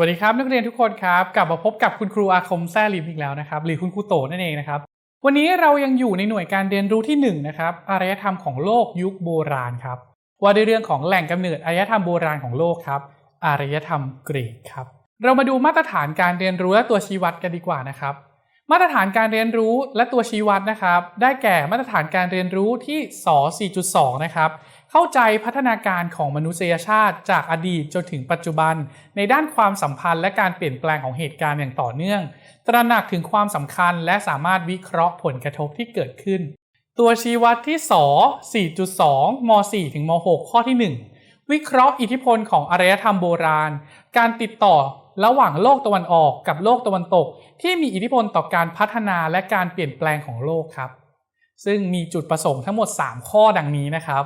วัสดีครับนักเรียนทุกคนครับ กลับมาพบกับคุณครูอาคมแซ่ลิมอีกแล้วนะครับ หรือคุณครูโตนั่นเองนะครับ วันนี้เรายังอยู่ในหน่วยการเรียนรู้ที่1นงนะครับอารยธรรมของโลกยุคโบราณครับ ว่าด้วยเรื่องของแหล่งกำเนิดอารยธรรมโบราณของโลกครับอารยธรรมกรีกครับ เรามาดูมาตรฐานการเรียนรู้และตัวชี้วัดกันดีกว่านะครับ มาตรฐานการเรียนรู้และตัวชี้วัดนะครับ ได้แก่มาตรฐานการเรียนรู้ที่ส4.2 นะครับ เข้าใจพัฒนาการของมนุษยชาติจากอดีตจนถึงปัจจุบัน ในด้านความสัมพันธ์และการเปลี่ยนแปลงของเหตุการณ์อย่างต่อเนื่อง ตระหนักถึงความสำคัญและสามารถวิเคราะห์ผลกระทบที่เกิดขึ้น ตัวชี้วัดที่ส4.2ม4ถึงม6ข้อที่ 1 วิเคราะห์อิทธิพลของอารยธรรมโบราณ การติดต่อระหว่างโลกตะวันออกกับโลกตะวันตก ที่มีอิทธิพลต่อการพัฒนาและการเปลี่ยนแปลงของโลกครับ ซึ่งมีจุดประสงค์ทั้งหมด 3 ข้อดังนี้นะครับ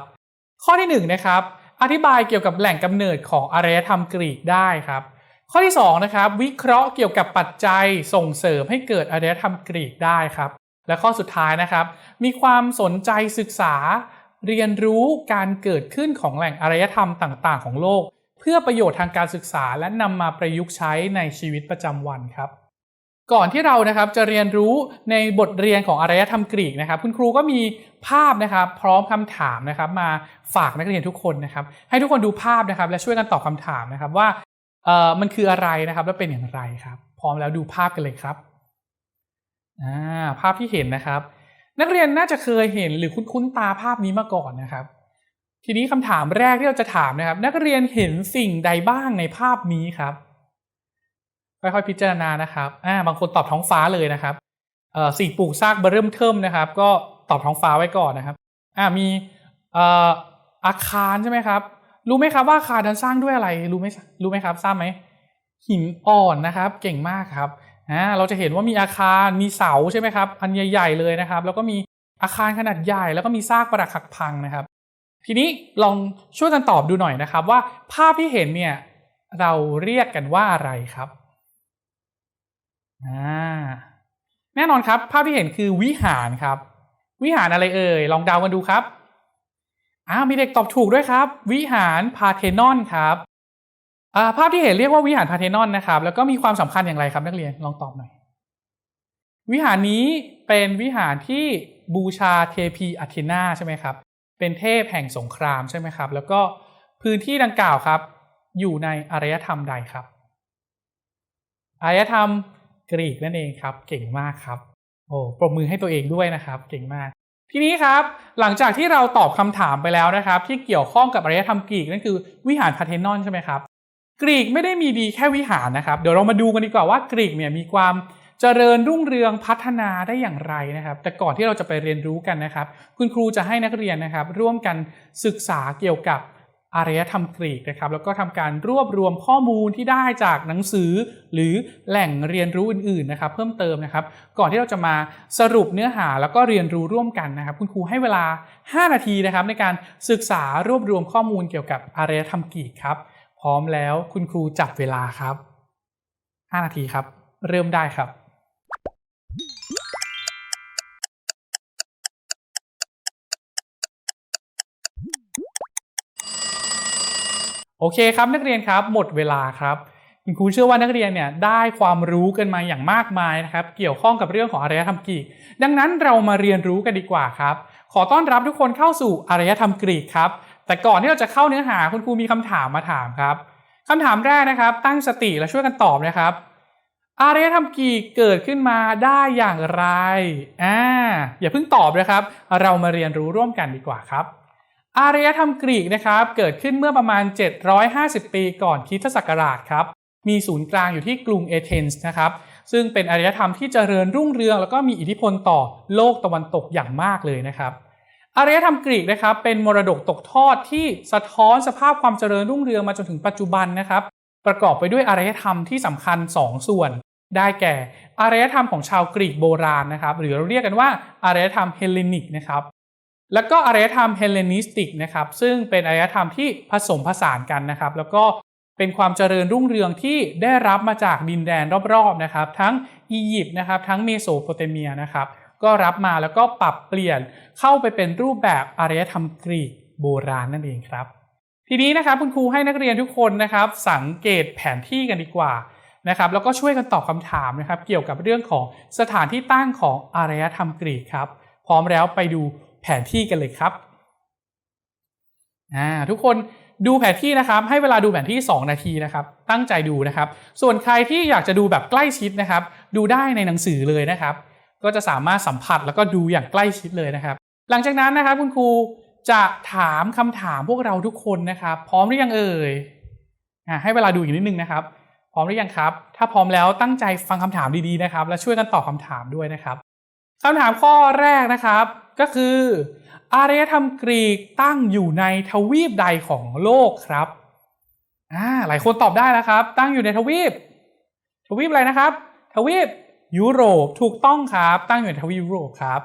ข้อที่1นนะครับ อธิบายเกี่ยวกับแหล่งกำเนิดของอารยธรรมกรีกได้ครับ ข้อที่2นะครับ วิเคราะห์เกี่ยวกับปัจจัยส่งเสริมให้เกิดอารยธรรมกรีกได้ครับ และข้อสุดท้ายนะครับ มีความสนใจศึกษา เรียนรู้การเกิดขึ้นของแหล่งอารยธรรมต่าง ๆ ของโลก เพื่อประโยชน์ทางการศึกษาและนำมาประยุกต์ใช้ในชีวิตประจำวันครับ ก่อนที่เรานะครับจะเรียนรู้ในบทเรียนของอารยธรรมกรีกนะครับ คุณครูก็มีภาพนะครับ พร้อมคำถามนะครับ มาฝากนักเรียนทุกคนนะครับ ให้ทุกคนดูภาพนะครับ และช่วยกันตอบคำถามนะครับว่าเออมันคืออะไรนะครับ และเป็นอย่างไรครับ พร้อมแล้วดูภาพกันเลยครับอ่าภาพที่เห็นนะครับ นักเรียนน่าจะเคยเห็นหรือคุ้นๆตาภาพนี้มาก่อนนะครับ ทีนี้คำถามแรกที่เราจะถามนะครับ นักเรียนเห็นสิ่งใดบ้างในภาพนี้ครับ ค่อยๆพิจารณานะครับอ่าบางคนตอบท้องฟ้าเลยนะครับเอ่อสิ่งปลูกสร้างเบอร์เริ่มเทิมนะครับ ก็ตอบท้องฟ้าไว้ก่อนนะครับอ่ามีเอ่ออาคารใช่ไหมครับ รู้ไหมครับว่าอาคารนั้นสร้างด้วยอะไรรู้ไหมรู้ไหมครับทราบไหมหินอ่อนนะครับ เก่งมากครับอ่าเราจะเห็นว่ามีอาคารมีเสาใช่ไหมครับ อันใหญ่ ๆ เลยนะครับ แล้วก็มีอาคารขนาดใหญ่ แล้วก็มีซากปรักหักพังนะครับ ทีนี้ลองช่วยกันตอบดูหน่อยนะครับ ว่าภาพที่เห็นเนี่ยเราเรียกกันว่าอะไรครับ แน่นอนครับ ภาพที่เห็นคือวิหารครับ วิหารอะไรเอ่ย ลองเดากันดูครับอ้ามีเด็กตอบถูกด้วยครับ วิหารพาเทนอนครับอ่าภาพที่เห็นเรียกว่าวิหารพาเทนอนนะครับ แล้วก็มีความสำคัญอย่างไรครับนักเรียนลองตอบหน่อยวิหารนี้เป็นวิหารที่บูชาเทพีอาเทนาใช่ไหมครับ เป็นเทพแห่งสงครามใช่ไหมครับ แล้วก็พื้นที่ดังกล่าวครับ อยู่ในอารยธรรมใดครับ อารยธรรม กรีกนั่นเองครับ เก่งมากครับ โอ้ปรบมือให้ตัวเองด้วยนะครับ เก่งมาก ทีนี้ครับหลังจากที่เราตอบคำถามไปแล้วนะครับ ที่เกี่ยวข้องกับอารยธรรมกรีกนั่นคือวิหารพาเทนอนใช่ไหมครับ กรีกไม่ได้มีดีแค่วิหารนะครับ เดี๋ยวเรามาดูกันดีกว่าว่ากรีกเนี่ยมีความเจริญรุ่งเรืองพัฒนาได้อย่างไรนะครับ แต่ก่อนที่เราจะไปเรียนรู้กันนะครับ คุณครูจะให้นักเรียนนะครับ ร่วมกันศึกษาเกี่ยวกับ อารยธรรมกรีกนะครับแล้วก็ทำการรวบรวมข้อมูลที่ได้จากหนังสือ หรือแหล่งเรียนรู้อื่นๆนะครับเพิ่มเติมนะครับก่อนที่เราจะมาสรุปเนื้อหาแล้วก็เรียนรู้ร่วมกันนะครับ คุณครูให้เวลา 5 นาทีนะครับในการศึกษารวบรวมข้อมูลเกี่ยวกับอารยธรรมกรีกครับ พร้อมแล้วคุณครูจับเวลาครับ 5 นาทีครับ เริ่มได้ครับ โอเคครับนักเรียนครับหมดเวลาครับคุณครูเชื่อว่านักเรียนเนี่ยได้ความรู้กันมาอย่างมากมายนะครับ เกี่ยวข้องกับเรื่องของอารยธรรมกรีก ดังนั้นเรามาเรียนรู้กันดีกว่าครับ ขอต้อนรับทุกคนเข้าสู่อารยธรรมกรีกครับ แต่ก่อนที่เราจะเข้าเนื้อหาคุณครูมีคำถามมาถามครับคำถามแรกนะครับ ตั้งสติและช่วยกันตอบนะครับ อารยธรรมกรีกเกิดขึ้นมาได้อย่างไรอ่าอย่าเพิ่งตอบนะครับ เรามาเรียนรู้ร่วมกันดีกว่าครับ อารยธรรมกรีกนะครับเกิดขึ้นเมื่อประมาณ 750 ปีก่อนคริสตศักราชครับมีศูนย์กลางอยู่ที่กรุงเอเธนส์นะครับซึ่งเป็นอารยธรรมที่เจริญรุ่งเรือง แล้วก็มีอิทธิพลต่อโลกตะวันตกอย่างมากเลยนะครับอารยธรรมกรีกนะครับเป็นมรดกตกทอดที่สะท้อนสภาพความเจริญรุ่งเรืองมาจนถึงปัจจุบันนะครับ ประกอบไปด้วยอารยธรรมที่สำคัญ 2 ส่วน ได้แก่อารยธรรมของชาวกรีกโบราณนะครับ หรือเราเรียกกันว่าอารยธรรมเฮเลนิกนะครับ แล้วก็อารยธรรมเฮเลนิสติกนะครับซึ่งเป็นอารยธรรมที่ผสมผสานกันนะครับ แล้วก็เป็นความเจริญรุ่งเรืองที่ได้รับมาจากดินแดนรอบๆนะครับ ทั้งอียิปต์นะครับ ทั้งเมโสโปเตเมียนะครับ ก็รับมาแล้วก็ปรับเปลี่ยนเข้าไปเป็นรูปแบบอารยธรรมกรีกโบราณนั่นเองครับ ทีนี้นะครับคุณครูให้นักเรียนทุกคนนะครับ สังเกตแผนที่กันดีกว่านะครับ แล้วก็ช่วยกันตอบคำถามนะครับ เกี่ยวกับเรื่องของสถานที่ตั้งของอารยธรรมกรีกครับ พร้อมแล้วไปดู แผนที่กันเลยครับอ่าทุกคนดูแผนที่นะครับ ให้เวลาดูแผนที่ 2 นาทีนะครับ ตั้งใจดูนะครับ ส่วนใครที่อยากจะดูแบบใกล้ชิดนะครับ ดูได้ในหนังสือเลยนะครับ ก็จะสามารถสัมผัสแล้วก็ดูอย่างใกล้ชิดเลยนะครับ หลังจากนั้นนะครับคุณครูจะถามคำถามพวกเราทุกคนนะครับ พร้อมหรือยังเอ่ยให้เวลาดูอีกนิดนึงนะครับ พร้อมหรือยังครับ ถ้าพร้อมแล้วตั้งใจฟังคำถามดีๆนะครับ และช่วยกันตอบคำถามด้วยนะครับ คำถามข้อแรกนะครับ ก็คือ อารยธรรมกรีกตั้งอยู่ในทวีปใดของโลกครับอ่าหลายคนตอบได้แล้วครับ ตั้งอยู่ในทวีป ทวีปอะไรนะครับ ทวีปยุโรปถูกต้องครับ ตั้งอยู่ในทวีปยุโรปครับ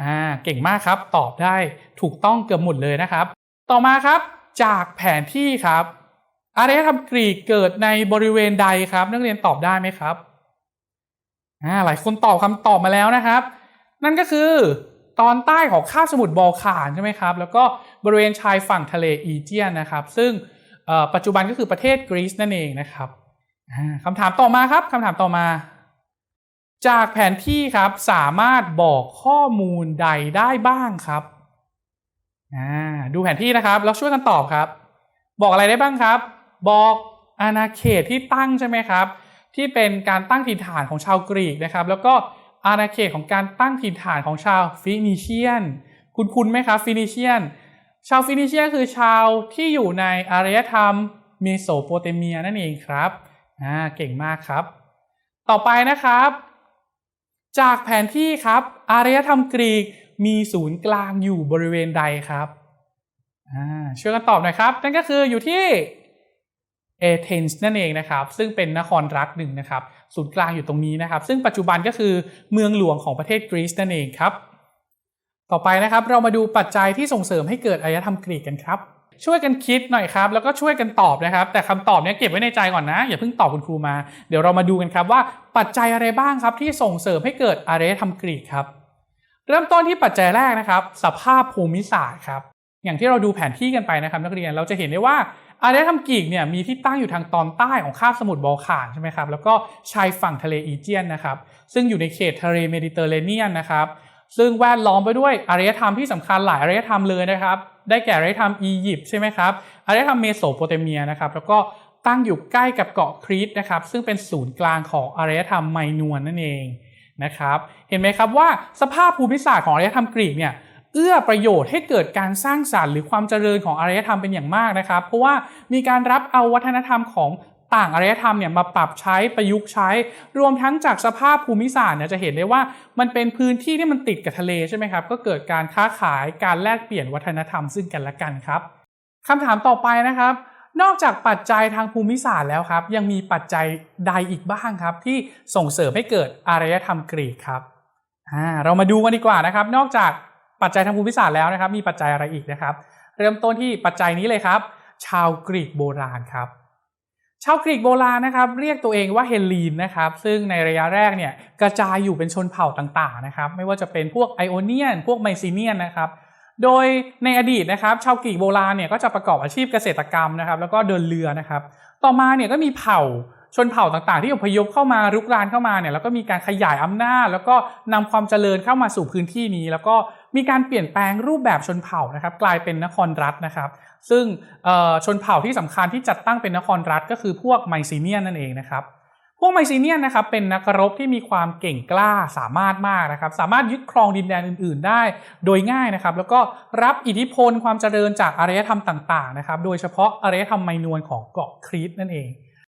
อ่าเก่งมากครับตอบได้ถูกต้องเกือบหมดเลยนะครับ ต่อมาครับจากแผนที่ครับ อารยธรรมกรีกเกิดในบริเวณใดครับ นักเรียนตอบได้ไหมครับอ่าหลายคนตอบคำตอบมาแล้วนะครับ นั่นก็คือตอนใต้ของคาบสมุทรบอลข่านใช่ไหมครับ แล้วก็บริเวณชายฝั่งทะเลอีเจียนนะครับ ซึ่งปัจจุบันก็คือประเทศกรีซนั่นเองนะครับคำถามต่อมาครับคำถามต่อมา จากแผนที่ครับสามารถบอกข้อมูลใดได้บ้างครับดูแผนที่นะครับแล้วช่วยกันตอบครับ บอกอะไรได้บ้างครับ บอกอาณาเขตที่ตั้งใช่ไหมครับ ที่เป็นการตั้งถิ่นฐานของชาวกรีกนะครับ แล้วก็ อาณาเขตของการตั้งถิ่นฐานของชาวฟินิเชียน คุณคุณไหมครับฟินิเชียน ชาวฟินิเชียนคือชาวที่อยู่ในอารยธรรมเมโสโปเตเมียนั่นเองครับอ่าเก่งมากครับ ต่อไปนะครับ จากแผนที่ครับ อารยธรรมกรีกมีศูนย์กลางอยู่บริเวณใดครับอ่าช่วยกันตอบหน่อยครับ นั่นก็คืออยู่ที่เอเธนส์นั่นเองนะครับ ซึ่งเป็นนครรัฐหนึ่งนะครับ ศูนย์กลางอยู่ตรงนี้นะครับ ซึ่งปัจจุบันก็คือเมืองหลวงของประเทศกรีซนั่นเองครับ ต่อไปนะครับเรามาดูปัจจัยที่ส่งเสริมให้เกิดอารยธรรมกรีกกันครับ ช่วยกันคิดหน่อยครับ แล้วก็ช่วยกันตอบนะครับ แต่คำตอบเนี้ยเก็บไว้ในใจก่อนนะ อย่าเพิ่งตอบคุณครูมา เดี๋ยวเรามาดูกันครับว่าปัจจัยอะไรบ้างครับ ที่ส่งเสริมให้เกิดอารยธรรมกรีกครับ เริ่มต้นที่ปัจจัยแรกนะครับ สภาพภูมิศาสตร์ครับ อย่างที่เราดูแผนที่กันไปนะครับนักเรียนเราจะเห็นได้ว่าอารยธรรมกรีกเนี่ยมีที่ตั้งอยู่ทางตอนใต้ของคาบสมุทรบอลข่านใช่ไหมครับแล้วก็ชายฝั่งทะเลอีเจียนนะครับซึ่งอยู่ในเขตทะเลเมดิเตอร์เรเนียนนะครับซึ่งแวดล้อมไปด้วยอารยธรรมที่สำคัญหลายอารยธรรมเลยนะครับได้แก่อารยธรรมอียิปต์ใช่ไหมครับอารยธรรมเมโสโปเตเมียนะครับแล้วก็ตั้งอยู่ใกล้กับเกาะครีตนะครับซึ่งเป็นศูนย์กลางของอารยธรรมไมนวนนั่นเองนะครับเห็นไหมครับว่าสภาพภูมิศาสตร์ของอารยธรรมกรีกเนี่ย เอื้อประโยชน์ให้เกิดการสร้างสรรค์หรือความเจริญของอารยธรรมเป็นอย่างมากนะครับ เพราะว่ามีการรับเอาวัฒนธรรมของต่างอารยธรรมเนี่ยมาปรับใช้ประยุกต์ใช้ รวมทั้งจากสภาพภูมิศาสตร์เนี่ยจะเห็นได้ว่ามันเป็นพื้นที่ที่มันติดกับทะเลใช่ไหมครับ ก็เกิดการค้าขายการแลกเปลี่ยนวัฒนธรรมซึ่งกันและกันครับคำถามต่อไปนะครับ นอกจากปัจจัยทางภูมิศาสตร์แล้วครับ ยังมีปัจจัยใดอีกบ้างครับ ที่ส่งเสริมให้เกิดอารยธรรมกรีกครับอ่าเรามาดูกันดีกว่านะครับ นอกจาก ปัจจัยทางภูมิศาสตร์แล้วนะครับ มีปัจจัยอะไรอีกนะครับ เริ่มต้นที่ปัจจัยนี้เลยครับ ชาวกรีกโบราณครับ ชาวกรีกโบราณนะครับ เรียกตัวเองว่าเฮลีนนะครับ ซึ่งในระยะแรกเนี่ยกระจายอยู่เป็นชนเผ่าต่างๆนะครับ ไม่ว่าจะเป็นพวกไอโอเนียน พวกไมซีเนียนนะครับ โดยในอดีตนะครับ ชาวกรีกโบราณเนี่ยก็จะประกอบอาชีพเกษตรกรรมนะครับ แล้วก็เดินเรือนะครับ ต่อมาเนี่ยก็มีเผ่า ชนเผ่าต่างๆ ที่อพยพเข้ามารุกรานเข้ามาเนี่ยแล้วก็มีการขยายอำนาจ แล้วก็นำความเจริญเข้ามาสู่พื้นที่นี้ แล้วก็มีการเปลี่ยนแปลงรูปแบบชนเผ่านะครับ กลายเป็นนครรัฐนะครับ ซึ่งชนเผ่าที่สำคัญที่จัดตั้งเป็นนครรัฐ ก็คือพวกไมซีเนียนนั่นเองนะครับพวกไมซีเนียนนะครับเป็นนักรบที่มีความเก่งกล้าสามารถมากนะครับ สามารถยึดครองดินแดนอื่น ๆ ได้โดยง่ายนะครับ แล้วก็รับอิทธิพลความเจริญจากอารยธรรมต่าง ๆ นะครับ โดยเฉพาะอารยธรรมไมนวนของเกาะครีตนั่นเอง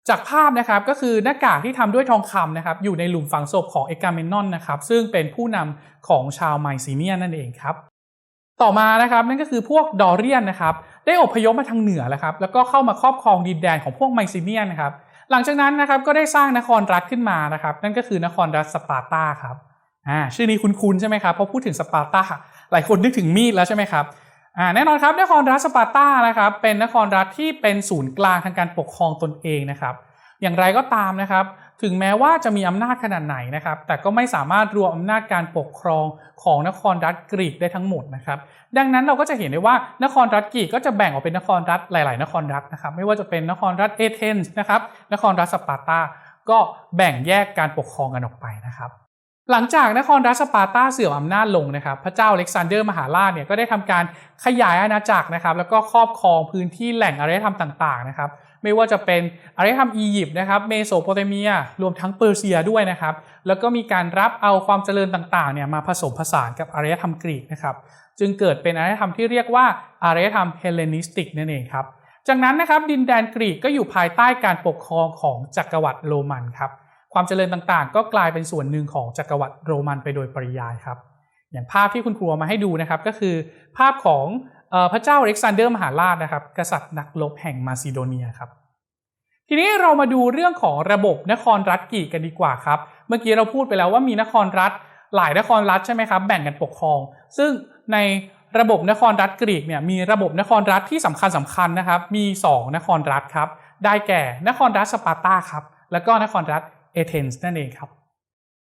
จากภาพนะครับก็คือหน้ากากที่ทำด้วยทองคำนะครับอยู่ในหลุมฝังศพของเอกาเมนนอนนะครับซึ่งเป็นผู้นำของชาวไมซีเนียนนั่นเองครับต่อมานะครับนั่นก็คือพวกดอเรียนนะครับได้อพยพมาทางเหนือแล้วครับแล้วก็เข้ามาครอบครองดินแดนของพวกไมซีเนียนนะครับหลังจากนั้นนะครับก็ได้สร้างนครรัฐขึ้นมานะครับนั่นก็คือนครรัฐสปาร์ตาครับอ่าชื่อนี้คุ้นๆใช่ไหมครับพอพูดถึงสปาร์ตาหลายคนนึกถึงมีดแล้วใช่ไหมครับ แน่นอนครับนครรัฐสปาร์ตานะครับเป็นนครรัฐที่เป็นศูนย์กลางทางการปกครองตนเองนะครับอย่างไรก็ตามนะครับ ถึงแม้ว่าจะมีอำนาจขนาดไหนนะครับ แต่ก็ไม่สามารถรวมอำนาจการปกครองของนครรัฐกรีกได้ทั้งหมดนะครับ ดังนั้นเราก็จะเห็นได้ว่านครรัฐกรีกก็จะแบ่งออกเป็นนครรัฐหลาย ๆ นครรัฐนะครับ ไม่ว่าจะเป็นนครรัฐเอเธนส์นะครับ นครรัฐสปาร์ตา ก็แบ่งแยกการปกครองกันออกไปนะครับ หลังจากนครรัสปาร์ตาเสื่อมอำนาจลงนะครับ พระเจ้าอเล็กซานเดอร์มหาราชเนี่ยก็ได้ทำการขยายอาณาจักรนะครับ แล้วก็ครอบครองพื้นที่แหล่งอารยธรรมต่างๆนะครับ ไม่ว่าจะเป็นอารยธรรมอียิปต์นะครับ เมโสโปเตเมีย รวมทั้งเปอร์เซียด้วยนะครับ แล้วก็มีการรับเอาความเจริญต่างๆเนี่ยมาผสมผสานกับอารยธรรมกรีกนะครับ จึงเกิดเป็นอารยธรรมที่เรียกว่าอารยธรรมเฮเลนิสติกนั่นเองครับ จากนั้นนะครับดินแดนกรีกก็อยู่ภายใต้การปกครองของจักรวรรดิโรมันครับ ความเจริญต่างๆ ก็กลายเป็นส่วนหนึ่งของจักรวรรดิโรมันไปโดยปริยายครับ อย่างภาพที่คุณครูเอามาให้ดูนะครับก็คือ ภาพของอพระเจ้าอเล็กซานเดอร์มหาราชนะครับ กษัตริย์นักรบแห่งมาซิโดเนียครับ ทีนี้เรามาดูเรื่องของระบบนครรัฐกรีกกันดีกว่าครับ เมื่อกี้เราพูดไปแล้วว่ามีนครรัฐ หลายนครรัฐใช่ไหมครับ แบ่งกันปกครอง ซึ่งในระบบนครรัฐกรีกเนี่ยมีระบบนครรัฐที่สำคัญสำคัญนะครับ มี 2 นครรัฐครับ ได้แก่นครรัฐสปาร์ตาครับ แล้วก็นครรัฐ เอเธนส์นั่นเองครับ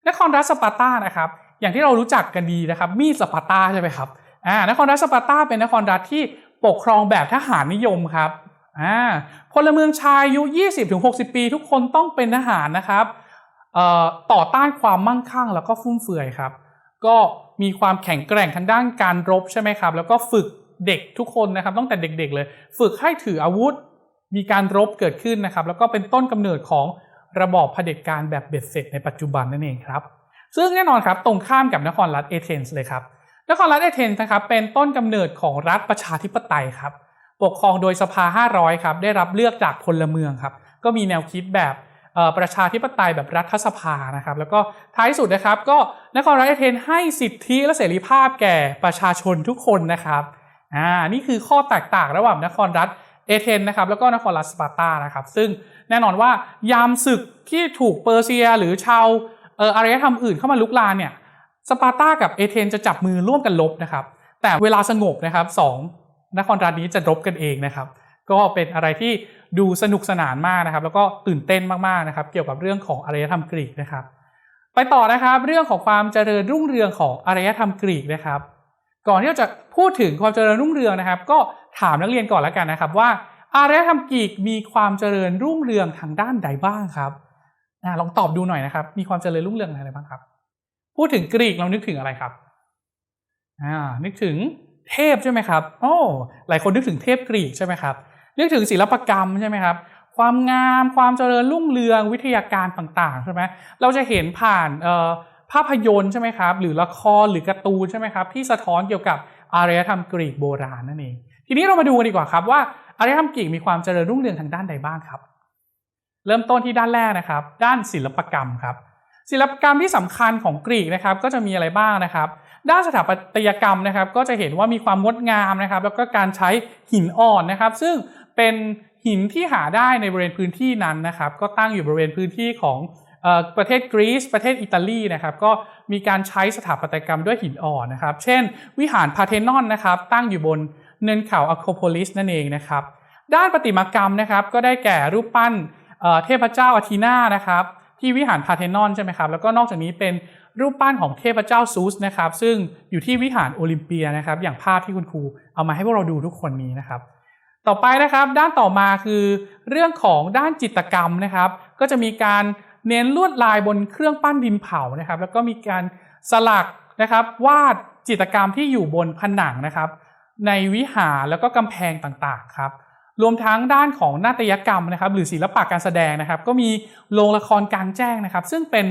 นครรัฐสปาร์ตานะครับอย่างที่เรารู้จักกันดีนะครับมีสปาร์ตาใช่ไหมครับอ่านครรัฐสปาร์ตาเป็นนครรัฐที่ปกครองแบบทหารนิยมครับอ่าพลเมืองชายอายุ 20-60 ปี ทุกคนต้องเป็นทหารนะครับเอ่อต่อต้านความมั่งคั่งแล้วก็ฟุ่มเฟือยครับ ก็มีความแข็งแกร่งทางด้านการรบใช่ไหมครับ แล้วก็ฝึกเด็กทุกคนนะครับตั้งแต่เด็กๆเลย ฝึกให้ถืออาวุธ มีการรบเกิดขึ้นนะครับ แล้วก็เป็นต้นกำเนิดของ ระบอบเผด็จการแบบเบ็ดเสร็จในปัจจุบันนั่นเองครับ ซึ่งแน่นอนครับตรงข้ามกับนครรัฐเอเธนส์เลยครับ นครรัฐเอเธนส์นะครับเป็นต้นกำเนิดของรัฐประชาธิปไตยครับ ปกครองโดยสภา 500 ครับ ได้รับเลือกจากพลเมืองครับ ก็มีแนวคิดแบบประชาธิปไตยแบบรัฐสภานะครับ แล้วก็ท้ายสุดนะครับ ก็นครรัฐเอเธนส์ให้สิทธิและเสรีภาพแก่ประชาชนทุกคนนะครับอ่านี่คือข้อแตกต่างระหว่างนครรัฐ เอเธนส์นะครับแล้วก็นครรัสปาร์ตานะครับซึ่งแน่นอนว่ายามศึกที่ถูกเปอร์เซีย หรือชาวเอ่ออารยธรรมอื่นเข้ามาลุกลานเนี่ยสปาร์ตากับเอเธนส์จะจับมือร่วมกันลบนะครับ แต่เวลาสงบนะครับสองนครรัฐนี้จะรบกันเองนะครับ ก็เป็นอะไรที่ดูสนุกสนานมากนะครับ แล้วก็ตื่นเต้นมากๆนะครับ เกี่ยวกับเรื่องของอารยธรรมกรีกนะครับ ไปต่อนะครับเรื่องของความเจริญรุ่งเรืองของอารยธรรมกรีกนะครับ ก่อนที่เราจะพูดถึงความเจริญรุ่งเรืองนะครับ ก็ ถามนักเรียนก่อนแล้วกันนะครับ ว่าอารยธรรมกรีกมีความเจริญรุ่งเรืองทางด้านใดบ้างครับลองตอบดูหน่อยนะครับ มีความเจริญรุ่งเรืองอะไรบ้างครับ พูดถึงกรีกเรานึกถึงอะไรครับนึกถึงเทพใช่ไหมครับ โอ้ หลายคนนึกถึงเทพกรีกใช่ไหมครับ นึกถึงศิลปกรรมใช่ไหมครับ ความงาม ความเจริญรุ่งเรือง วิทยาการต่างๆใช่ไหมเราจะเห็นผ่านภาพยนตร์ใช่ไหมครับ หรือละคร หรือการ์ตูนใช่ไหมครับ ที่สะท้อนเกี่ยวกับอารยธรรมกรีกโบราณนั่นเอง ทีนี้เรามาดูกันดีกว่าครับว่าอารยธรรมกรีกมีความเจริญรุ่งเรืองทางด้านใดบ้างครับ เริ่มต้นที่ด้านแรกนะครับ ด้านศิลปกรรมครับ ศิลปกรรมที่สำคัญของกรีกนะครับ ก็จะมีอะไรบ้างนะครับ ด้านสถาปัตยกรรมนะครับ ก็จะเห็นว่ามีความงดงามนะครับ แล้วก็การใช้หินอ่อนนะครับ ซึ่งเป็นหินที่หาได้ในบริเวณพื้นที่นั้นนะครับ ก็ตั้งอยู่บริเวณพื้นที่ของออประเทศกรีซประเทศอิตาลีนะครับก็มีการใช้สถาปัตยกรรมด้วยหินอ่อนนะครับ เช่น วิหารพาเทนอนนะครับ ตั้งอยู่บน เนินเขาอะโคโพลิสนั่นเองนะครับ ด้านประติมากรรมนะครับ ก็ได้แก่รูปปั้นเเทพเจ้าอาทีนานะครับ ที่วิหารพาเทนอนใช่ไหมครับ แล้วก็นอกจากนี้เป็นรูปปั้นของเทพเจ้าซูสนะครับ ซึ่งอยู่ที่วิหารโอลิมเปียนะครับ อย่างภาพที่คุณครูเอามาให้พวกเราดูทุกคนนี้นะครับ ต่อไปนะครับ ด้านต่อมาคือ เรื่องของด้านจิตกรรมนะครับ ก็จะมีการเน้นลวดลายบนเครื่องปั้นดินเผานะครับ แล้วก็มีการสลักนะครับ วาดจิตกรรมที่อยู่บนผนังนะครับ ในวิหารแล้วก็กำแพงต่างๆครับ รวมทั้งด้านของนาฏยกรรมนะครับ หรือศิลปะการแสดงนะครับ ก็มีโรงละครกลางแจ้งนะครับ ซึ่งเป็น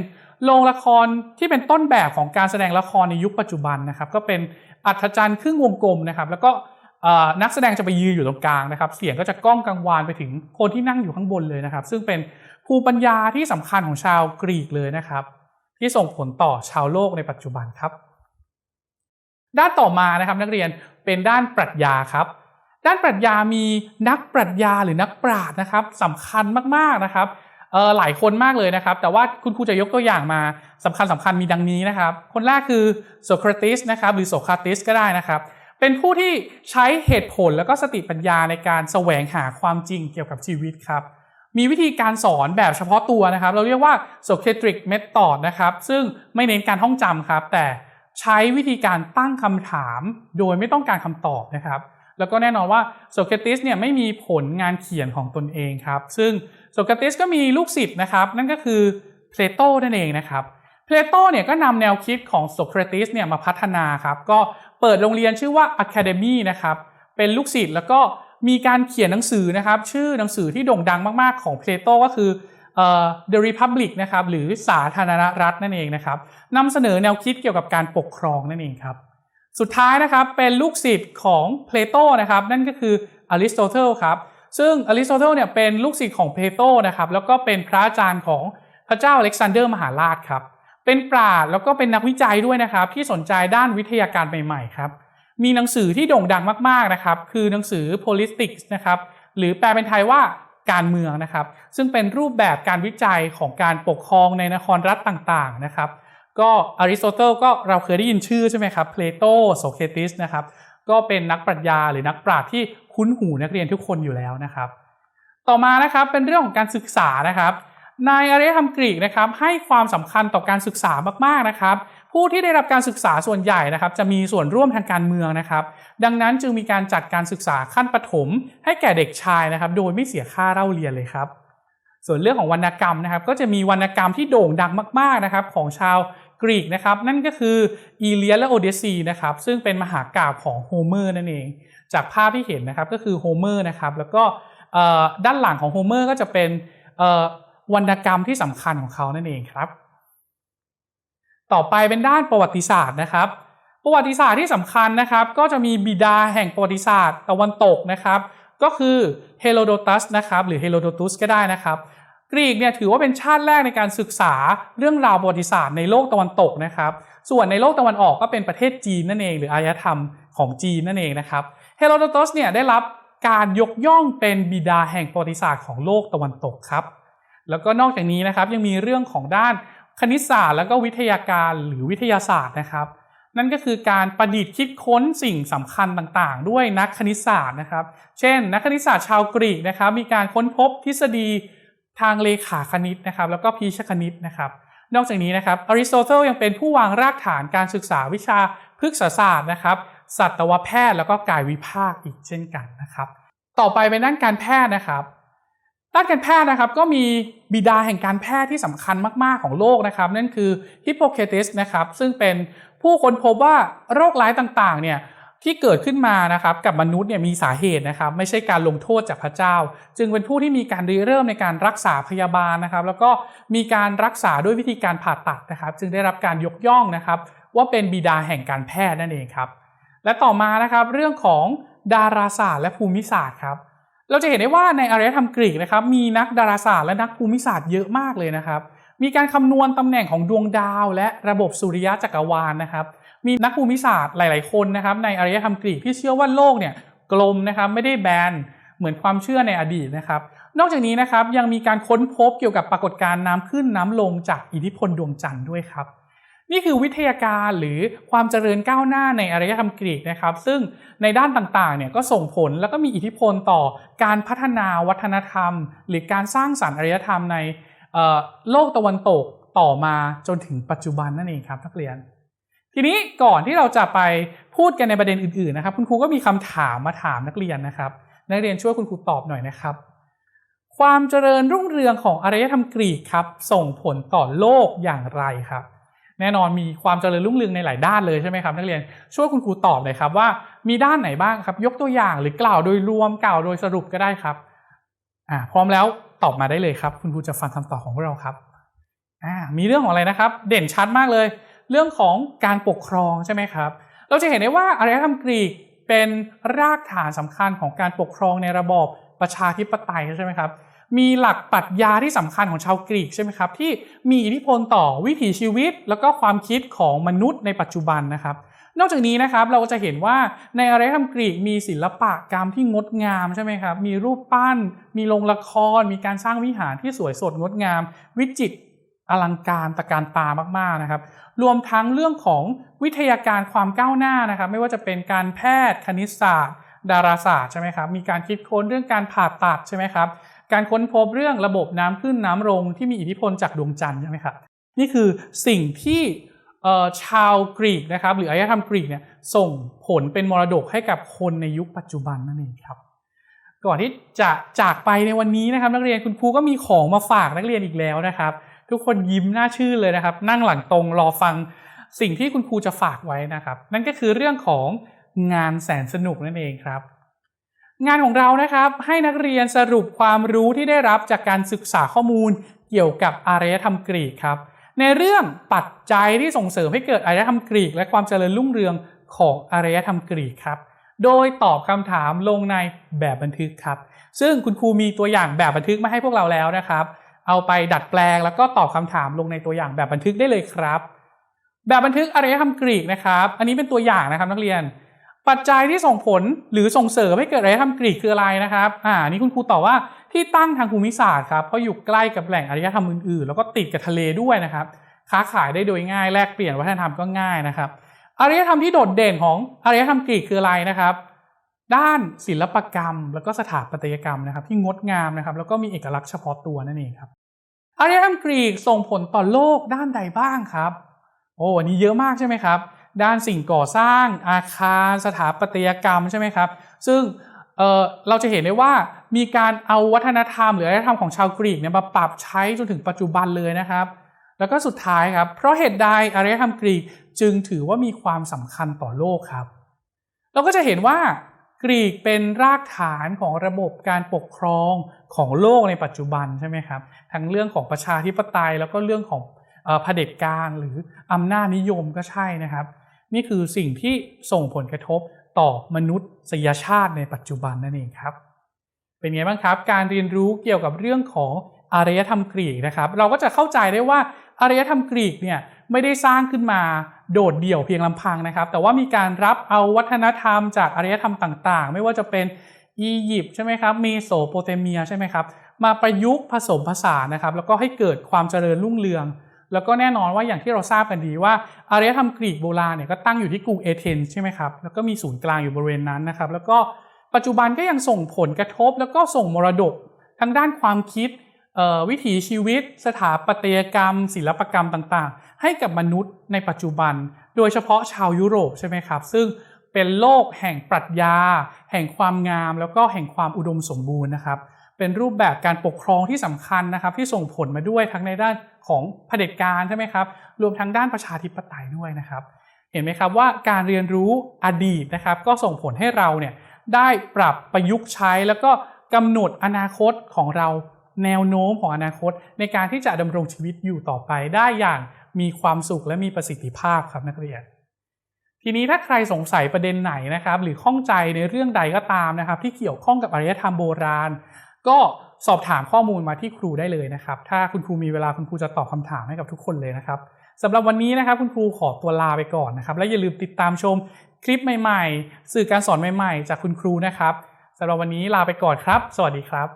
โรงละครที่เป็นต้นแบบของการแสดงละครในยุคปัจจุบันนะครับ ก็เป็นอัศจรรย์ครึ่งวงกลมนะครับ แล้วก็นักแสดงจะไปยืนอยู่ตรงกลางนะครับ เสียงก็จะก้องกังวานไปถึงคนที่นั่งอยู่ข้างบนเลยนะครับ ซึ่งเป็นภูมิปัญญาที่สำคัญของชาวกรีกเลยนะครับ ที่ส่งผลต่อชาวโลกในปัจจุบันครับ ด้านต่อมานะครับนักเรียนเป็นด้านปรัชญาครับ ด้านปรัชญามีนักปรัชญาหรือนักปราชญ์นะครับสำคัญมากๆนะครับเออหลายคนมากเลยนะครับ แต่ว่าคุณครูจะยกตัวอย่างมาสำคัญสำคัญมีดังนี้นะครับ คนแรกคือโสเครติสนะครับหรือโสคราติสก็ได้นะครับ เป็นผู้ที่ใช้เหตุผลแล้วก็สติปัญญาในการแสวงหาความจริงเกี่ยวกับชีวิตครับ มีวิธีการสอนแบบเฉพาะตัวนะครับ เราเรียกว่า Socratic Method นะครับ ซึ่งไม่เน้นการท่องจำครับ แต่ ใช้วิธีการตั้งคำถามโดยไม่ต้องการคำตอบนะครับ แล้วก็แน่นอนว่าโสเครติสเนี่ยไม่มีผลงานเขียนของตนเองครับ ซึ่งโสเครติสก็มีลูกศิษย์นะครับ นั่นก็คือเพลโตนั่นเองนะครับเพลโตเนี่ยก็นำแนวคิดของโสเครติสเนี่ยมาพัฒนาครับก็เปิดโรงเรียนชื่อว่า Academy นะครับเป็นลูกศิษย์แล้วก็มีการเขียนหนังสือนะครับ ชื่อหนังสือที่โด่งดังมากๆของเพลโตก็คือ The Republic นะครับหรือสาธารณรัฐนั่นเองนะครับนำเสนอแนวคิดเกี่ยวกับการปกครองนั่นเองครับสุดท้ายนะครับเป็นลูกศิษย์ของเพลโตนะครับนั่นก็คืออริสโตเติลครับซึ่งอริสโตเติลเนี่ยเป็นลูกศิษย์ของเพลโตนะครับแล้วก็เป็นพระอาจารย์ของพระเจ้าอเล็กซานเดอร์มหาราชครับเป็นปราชญ์แล้วก็เป็นนักวิจัยด้วยนะครับที่สนใจด้านวิทยาการใหม่ๆครับมีหนังสือที่โด่งดังมากๆนะครับคือหนังสือ politics นะครับหรือแปลเป็นไทยว่า การเมืองนะครับ ซึ่งเป็นรูปแบบการวิจัยของการปกครองในนครรัฐต่างๆนะครับ ก็อริสโตเติลก็เราเคยได้ยินชื่อใช่ไหมครับเพลโตโสเครติสนะครับก็เป็นนักปรัชญาหรือนักปราชญ์ที่คุ้นหูนักเรียนทุกคนอยู่แล้วนะครับ ต่อมานะครับเป็นเรื่องของการศึกษานะครับในอารยธรรมกรีกนะครับให้ความสำคัญต่อการศึกษามากๆนะครับ ผู้ที่ได้รับการศึกษาส่วนใหญ่นะครับจะมีส่วนร่วมทางการเมืองนะครับ ดังนั้นจึงมีการจัดการศึกษาขั้นประถม ให้แก่เด็กชายนะครับ โดยไม่เสียค่าเล่าเรียนเลยครับ ส่วนเรื่องของวรรณกรรมนะครับ ก็จะมีวรรณกรรมที่โด่งดังมาก ๆนะครับ ของชาวกรีกนะครับนั่นก็คืออีเลียและโอเดซีนะครับซึ่งเป็นมหากาพย์ของโฮเมอร์นั่นเอง จากภาพที่เห็นนะครับก็คือโฮเมอร์นะครับแล้วก็ด้านหลังของโฮเมอร์ก็จะเป็นวรรณกรรมที่สำคัญของเขานั่นเองครับ ต่อไปเป็นด้านประวัติศาสตร์นะครับ ประวัติศาสตร์ที่สำคัญนะครับ ก็จะมีบิดาแห่งประวัติศาสตร์ตะวันตกนะครับ ก็คือเฮโรโดตัสนะครับหรือเฮโรโดตุสก็ได้นะครับกรีกเนี่ยถือว่าเป็นชาติแรกในการศึกษาเรื่องราวประวัติศาสตร์ในโลกตะวันตกนะครับ ส่วนในโลกตะวันออกก็เป็นประเทศจีนนั่นเอง หรืออารยธรรมของจีนนั่นเองนะครับเฮโรโดตัสเนี่ยได้รับการยกย่องเป็นบิดาแห่งประวัติศาสตร์ของโลกตะวันตกครับ แล้วก็นอกจากนี้นะครับยังมีเรื่องของด้าน คณิตศาสตร์แล้วก็วิทยาการหรือวิทยาศาสตร์นะครับ นั่นก็คือการประดิษฐ์คิดค้นสิ่งสำคัญต่างๆ ด้วยนักคณิตศาสตร์นะครับ เช่น นักคณิตศาสตร์ชาวกรีกนะครับ มีการค้นพบทฤษฎีทางเลขาคณิตนะครับ แล้วก็พีชคณิตนะครับ นอกจากนี้นะครับอริสโตเติลยังเป็นผู้วางรากฐานการศึกษาวิชาพฤกษศาสตร์นะครับสัตวแพทย์แล้วก็กายวิภาคอีกเช่นกันนะครับ ต่อไปเป็นด้านการแพทย์นะครับ ด้านการแพทย์นะครับก็มีบิดาแห่งการแพทย์ที่สำคัญมากๆของโลกนะครับ นั่นคือฮิปโปเครติสนะครับซึ่งเป็นผู้ค้นพบว่าโรคร้ายต่างๆเนี่ยที่เกิดขึ้นมานะครับกับมนุษย์เนี่ยมีสาเหตุนะครับ ไม่ใช่การลงโทษจากพระเจ้า จึงเป็นผู้ที่มีการริเริ่มในการรักษาพยาบาลนะครับ แล้วก็มีการรักษาด้วยวิธีการผ่าตัดนะครับ จึงได้รับการยกย่องนะครับ ว่าเป็นบิดาแห่งการแพทย์นั่นเองครับ และต่อมานะครับเรื่องของดาราศาสตร์และภูมิศาสตร์ครับ เราจะเห็นได้ว่าในอารยธรรมกรีกนะครับมีนักดาราศาสตร์และนักภูมิศาสตร์เยอะมากเลยนะครับ มีการคำนวณตำแหน่งของดวงดาว และระบบสุริยะจักรวาลนะครับ มีนักภูมิศาสตร์หลาย ๆ คนนะครับในอารยธรรมกรีกที่เชื่อว่าโลกเนี่ยกลมนะครับไม่ได้แบนเหมือนความเชื่อในอดีตนะครับ นอกจากนี้นะครับยังมีการค้นพบเกี่ยวกับปรากฏการณ์น้ำขึ้นน้ำลงจากอิทธิพลดวงจันทร์ด้วยครับ นี่คือวิทยาการหรือความเจริญก้าวหน้าในอารยธรรมกรีกนะครับ ซึ่งในด้านต่างๆเนี่ยก็ส่งผลแล้วก็มีอิทธิพลต่อการพัฒนาวัฒนธรรม หรือการสร้างสรรค์อารยธรรมในโลกตะวันตกต่อมาจนถึงปัจจุบันนั่นเองครับนักเรียน ทีนี้ก่อนที่เราจะไปพูดกันในประเด็นอื่นๆนะครับ คุณครูก็มีคำถามมาถามนักเรียนนะครับ นักเรียนช่วยคุณครูตอบหน่อยนะครับ ความเจริญรุ่งเรืองของอารยธรรมกรีกครับ ส่งผลต่อโลกอย่างไรครับ แน่นอนมีความเจริญรุ่งเรืองในหลายด้านเลยใช่ไหมครับนักเรียนช่วยคุณครูตอบหน่อยครับว่ามีด้านไหนบ้างครับยกตัวอย่างหรือกล่าวโดยรวมกล่าวโดยสรุปก็ได้ครับอ่าพร้อมแล้วตอบมาได้เลยครับ คุณครูจะฟังคำตอบของพวกเราครับอ่ามีเรื่องของอะไรนะครับ เด่นชัดมากเลย เรื่องของการปกครองใช่ไหมครับ เราจะเห็นได้ว่าอารยธรรมกรีกเป็นรากฐานสำคัญของการปกครองในระบอบประชาธิปไตยใช่ไหมครับ มีหลักปรัชญาที่สำคัญของชาวกรีกใช่ไหมครับที่มีอิทธิพลต่อวิถีชีวิต แล้วก็ความคิดของมนุษย์ในปัจจุบันนะครับนอกจากนี้นะครับเราก็จะเห็นว่าในอารยธรรมกรีกมีศิลปะกรรมที่งดงามใช่ไหมครับมีรูปปั้น มีโรงละคร มีการสร้างวิหารที่สวยสดงดงาม วิจิตรอลังการตะการตามากๆนะครับ รวมทั้งเรื่องของวิทยาการความก้าวหน้านะครับ ไม่ว่าจะเป็นการแพทย์คณิตศาสตร์ ดาราศาสตร์ใช่ไหมครับมีการคิดค้นเรื่องการผ่าตัดใช่ไหมครับ การค้นพบเรื่องระบบน้ำขึ้นน้ำลงที่มีอิทธิพลจากดวงจันทร์ใช่ไหมครับนี่คือสิ่งที่ชาวกรีกนะครับหรืออารยธรรมกรีกเนี่ยส่งผลเป็นมรดกให้กับคนในยุคปัจจุบันนั่นเองครับก่อนที่จะจากไปในวันนี้นะครับ นักเรียนคุณครูก็มีของมาฝากนักเรียนอีกแล้วนะครับ ทุกคนยิ้มหน้าชื่นเลยนะครับ นั่งหลังตรงรอฟังสิ่งที่คุณครูจะฝากไว้นะครับ นั่นก็คือเรื่องของงานแสนสนุกนั่นเองครับ งานของเรานะครับให้นักเรียนสรุปความรู้ที่ได้รับจากการศึกษาข้อมูลเกี่ยวกับอารยธรรมกรีกครับ ในเรื่องปัจจัยที่ส่งเสริมให้เกิดอารยธรรมกรีก และความเจริญรุ่งเรืองของอารยธรรมกรีกครับ โดยตอบคำถามลงในแบบบันทึกครับ ซึ่งคุณครูมีตัวอย่างแบบบันทึกมาให้พวกเราแล้วนะครับ เอาไปดัดแปลงแล้วก็ตอบคำถามลงในตัวอย่างแบบบันทึกได้เลยครับ แบบบันทึกอารยธรรมกรีกนะครับ อันนี้เป็นตัวอย่างนะครับนักเรียน ปัจจัยที่ส่งผลหรือส่งเสริมให้เกิดอารยธรรมกรีกคืออะไรนะครับ อ่า นี่คุณครูตอบว่าที่ตั้งทางภูมิศาสตร์ครับ เพราะอยู่ใกล้กับแหล่งอารยธรรมอื่นๆ แล้วก็ติดกับทะเลด้วยนะครับ ค้าขายได้โดยง่าย แลกเปลี่ยนวัฒนธรรมก็ง่ายนะครับ อารยธรรมที่โดดเด่นของอารยธรรมกรีกคืออะไรนะครับ ด้านศิลปกรรม แล้วก็สถาปัตยกรรมนะครับ ที่งดงามนะครับ แล้วก็มีเอกลักษณ์เฉพาะตัวนั่นเองครับ อารยธรรมกรีกส่งผลต่อโลกด้านใดบ้างครับ โอ้อันนี้เยอะมากใช่ไหมครับ ด้านสิ่งก่อสร้างอาคารสถาปัตยกรรมใช่ไหมครับ ซึ่งเเราจะเห็นได้ว่ามีการเอาวัฒนธรรม หรืออารยธรรมของชาวกรีกเนี่ยมาปรับใช้จนถึงปัจจุบันเลยนะครับ แล้วก็สุดท้ายครับ เพราะเหตุใดอารยธรรมกรีกจึงถือว่ามีความสำคัญต่อโลกครับ เราก็จะเห็นว่ากรีกเป็นรากฐานของระบบการปกครองของโลกในปัจจุบันใช่ไหมครับ ทั้งเรื่องของประชาธิปไตยแล้วก็เรื่องของเอ่อเผด็จการหรืออำนาจนิยมก็ใช่นะครับ นี่คือสิ่งที่ส่งผลกระทบต่อมนุษยชาติในปัจจุบันนั่นเองครับ เป็นไงบ้างครับ การเรียนรู้เกี่ยวกับเรื่องของอารยธรรมกรีกนะครับ เราก็จะเข้าใจได้ว่าอารยธรรมกรีกเนี่ยไม่ได้สร้างขึ้นมาโดดเดี่ยวเพียงลำพังนะครับ แต่ว่ามีการรับเอาวัฒนธรรมจากอารยธรรมต่างๆ ไม่ว่าจะเป็นอียิปต์ใช่ไหมครับเมโสโปเตเมียใช่ไหมครับมาประยุกต์ผสมผสานนะครับ แล้วก็ให้เกิดความเจริญรุ่งเรือง แล้วก็แน่นอนว่าอย่างที่เราทราบกันดีว่าอารยธรรมกรีกโบราณเนี่ยก็ตั้งอยู่ที่กรุงเอเธนส์ใช่ไหมครับแล้วก็มีศูนย์กลางอยู่บริเวณนั้นนะครับ แล้วก็ปัจจุบันก็ยังส่งผลกระทบ แล้วก็ส่งมรดกทางด้านความคิดวิถีชีวิต สถาปัตยกรรม ศิลปกรรมต่างๆ ให้กับมนุษย์ในปัจจุบัน โดยเฉพาะชาวยุโรปใช่ไหมครับ ซึ่งเป็นโลกแห่งปรัชญา แห่งความงาม แล้วก็แห่งความอุดมสมบูรณ์นะครับ เป็นรูปแบบการปกครองที่สำคัญนะครับ ที่ส่งผลมาด้วยทั้งในด้าน ของเผด็จการใช่ไหมครับ รวมทั้งด้านประชาธิปไตยด้วยนะครับ เห็นไหมครับว่าการเรียนรู้อดีตนะครับ ก็ส่งผลให้เราเนี่ยได้ปรับประยุกต์ใช้แล้วก็กำหนดอนาคตของเราแนวโน้มของอนาคต ในการที่จะดำรงชีวิตอยู่ต่อไปได้อย่างมีความสุขและมีประสิทธิภาพครับนักเรียน ทีนี้ถ้าใครสงสัยประเด็นไหนนะครับ หรือข้องใจในเรื่องใดก็ตามนะครับ ที่เกี่ยวข้องกับอารยธรรมโบราณ ก็สอบถามข้อมูลมาที่ครูได้เลยนะครับ ถ้าคุณครูมีเวลาคุณครูจะตอบคำถามให้กับทุกคนเลยนะครับสำหรับวันนี้นะครับคุณครูขอตัวลาไปก่อนนะครับ และอย่าลืมติดตามชมคลิปใหม่ๆ สื่อการสอนใหม่ๆ จากคุณครูนะครับสำหรับวันนี้ลาไปก่อนครับ สวัสดีครับ